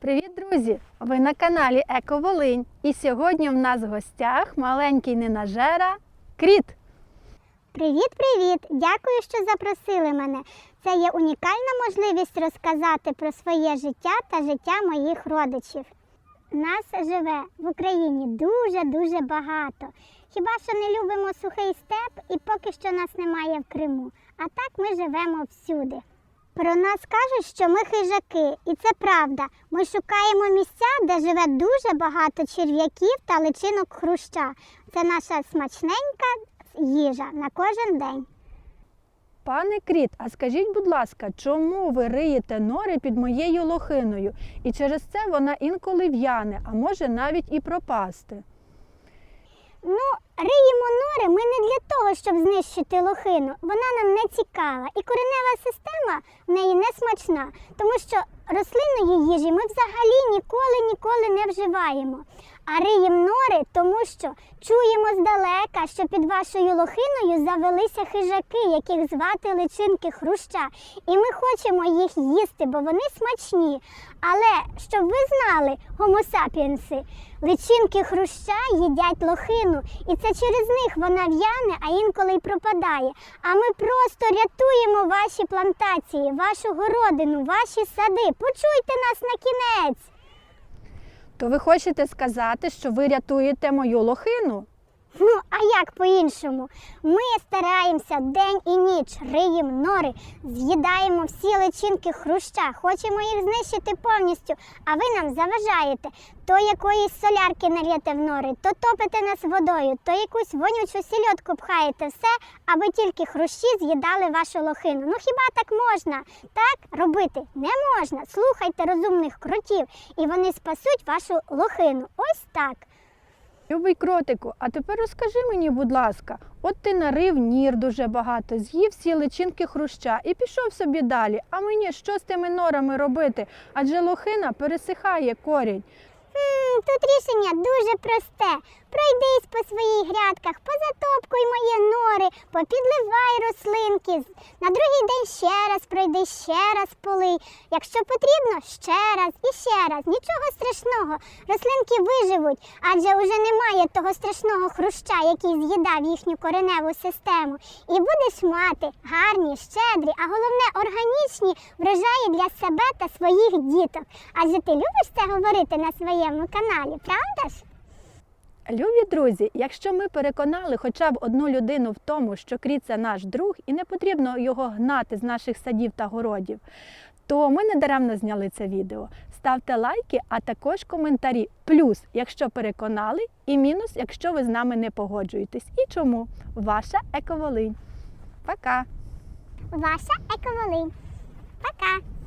Привіт, друзі! Ви на каналі Еко Волинь. І сьогодні в нас в гостях маленький ненажера Кріт. Привіт, привіт! Дякую, що запросили мене. Це є унікальна можливість розказати про своє життя та життя моїх родичів. Нас живе в Україні дуже-дуже багато. Хіба що не любимо сухий степ і поки що нас немає в Криму. А так ми живемо всюди. Про нас кажуть, що ми хижаки, і це правда. Ми шукаємо місця, де живе дуже багато черв'яків та личинок хруща. Це наша смачненька їжа на кожен день. Пане Кріт, а скажіть, будь ласка, чому ви риєте нори під моєю лохиною? І через це вона інколи в'яне, а може навіть і пропасти. Ну, риємо нори ми не для того, щоб знищити лохину. Вона нам не цікава. І коренева система в неї не смачна, тому що рослинної їжі ми взагалі ніколи ніколи не вживаємо. А риємо нори, тому що чуємо здалека, що під вашою лохиною завелися хижаки, яких звати личинки хруща. І ми хочемо їх їсти, бо вони смачні. Але щоб ви знали, гомосапіенси, личинки хруща їдять лохину, і це через них вона в'яне, а інколи й пропадає. А ми просто рятуємо ваші плантації, вашу городину, ваші сади. Почуйте нас на кінець. То ви хочете сказати, що ви рятуєте мою лохину? Ну, а як по-іншому? Ми стараємося день і ніч, риємо нори, з'їдаємо всі личинки хруща, хочемо їх знищити повністю, а ви нам заважаєте. То якоїсь солярки налєте в нори, то топите нас водою, то якусь вонючу сільотку пхаєте все, аби тільки хрущі з'їдали вашу лохину. Ну хіба так можна? Так робити не можна. Слухайте розумних кротів, і вони спасуть вашу лохину. Ось так. Любий кротику, а тепер розкажи мені, будь ласка, от ти нарив нір дуже багато, з'їв всі личинки хруща і пішов собі далі. А мені що з тими норами робити? Адже лохина пересихає корінь. М, Тут рішення дуже просте. Пройдись по своїх грядках, позатопкуй мої нори, попідливай рослинки. На другий день ще раз пройди, ще раз полий. Якщо потрібно, ще раз і ще раз. Нічого страшного. Рослинки виживуть, адже вже немає того страшного хруща, який з'їдав їхню кореневу систему. І будеш мати гарні, щедрі, а головне органічні врожаї для себе та своїх діток. Адже ти любиш це говорити на своєму каналі, правда ж? Любі друзі, якщо ми переконали хоча б одну людину в тому, що кріт це наш друг, і не потрібно його гнати з наших садів та городів, то ми не даремно зняли це відео. Ставте лайки, а також коментарі. Плюс, якщо переконали, і мінус, якщо ви з нами не погоджуєтесь. І чому? Ваша Ековолинь. Пока! Ваша Ековолинь. Пока!